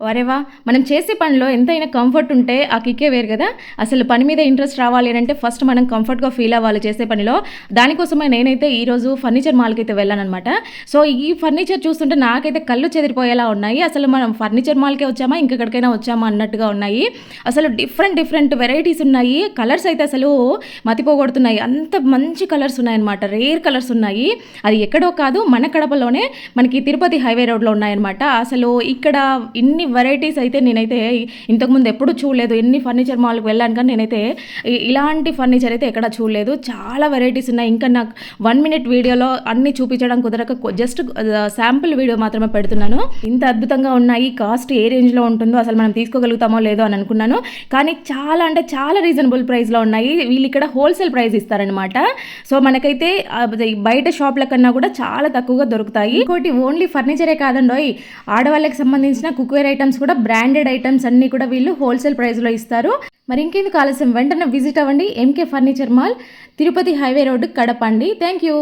వరేవా మనం చేసే పనిలో ఎంతైనా కంఫర్ట్ ఉంటే ఆ కిక్కే వేరు కదా. అసలు పని మీద ఇంట్రెస్ట్ రావాలి అని అంటే ఫస్ట్ మనం కంఫర్ట్గా ఫీల్ అవ్వాలి చేసే పనిలో. దానికోసమే నేనైతే ఈరోజు ఫర్నిచర్ మాల్కి అయితే వెళ్ళానమాట సో ఈ ఫర్నిచర్ చూస్తుంటే నాకైతే కళ్ళు చెదిరిపోయేలా ఉన్నాయి. అసలు మనం ఫర్నిచర్ మాల్కే వచ్చామా ఇంకెక్కడికైనా వచ్చామా అన్నట్టుగా ఉన్నాయి. అసలు డిఫరెంట్ డిఫరెంట్ వెరైటీస్ ఉన్నాయి. కలర్స్ అయితే అసలు మతిపోగొడుతున్నాయి. అంత మంచి కలర్స్ ఉన్నాయన్నమాట. రేర్ కలర్స్ ఉన్నాయి. అది ఎక్కడో కాదు మన కడపలోనే మనకి తిరుపతి హైవే రోడ్లో ఉన్నాయన్నమాట. అసలు ఇక్కడ ఇన్ని వెరైటీస్ అయితే నేనైతే ఇంతకుముందు ఎప్పుడు చూడలేదు. ఎన్ని ఫర్నిచర్ మాల్కి వెళ్ళాను కానీ నేనైతే ఇలాంటి ఫర్నిచర్ అయితే ఎక్కడ చూడలేదు. చాలా వెరైటీస్ ఉన్నాయి. ఇంకా నాకు వన్ మినిట్ వీడియోలో అన్ని చూపించడం కుదరక జస్ట్ శాంపుల్ వీడియో మాత్రమే పెడుతున్నాను. ఇంత అద్భుతంగా ఉన్నాయి కాస్ట్ ఏ రేంజ్లో ఉంటుందో అసలు మనం తీసుకోగలుగుతామో లేదో అని అనుకున్నాను. కానీ చాలా అంటే చాలా రీజనబుల్ ప్రైస్లో ఉన్నాయి. వీళ్ళు ఇక్కడ హోల్సేల్ ప్రైస్ ఇస్తారనమాట సో మనకైతే బయట షాప్ల కన్నా కూడా చాలా తక్కువగా దొరుకుతాయి. ఇంకోటి ఓన్లీ ఫర్నిచరే కాదండి ఆడవాళ్ళకి సంబంధించిన కుక్వేర్ ఐటమ్స్ కూడా బ్రాండెడ్ ఐటమ్స్ అన్నీ కూడా వీళ్ళు హోల్సేల్ ప్రైస్లో ఇస్తారు. మరి ఇంకెందుకు ఆలస్యం? వెంటనే విజిట్ అవ్వండి. MK furniture mall Tirupati highway road Kadapa అండి. Thank you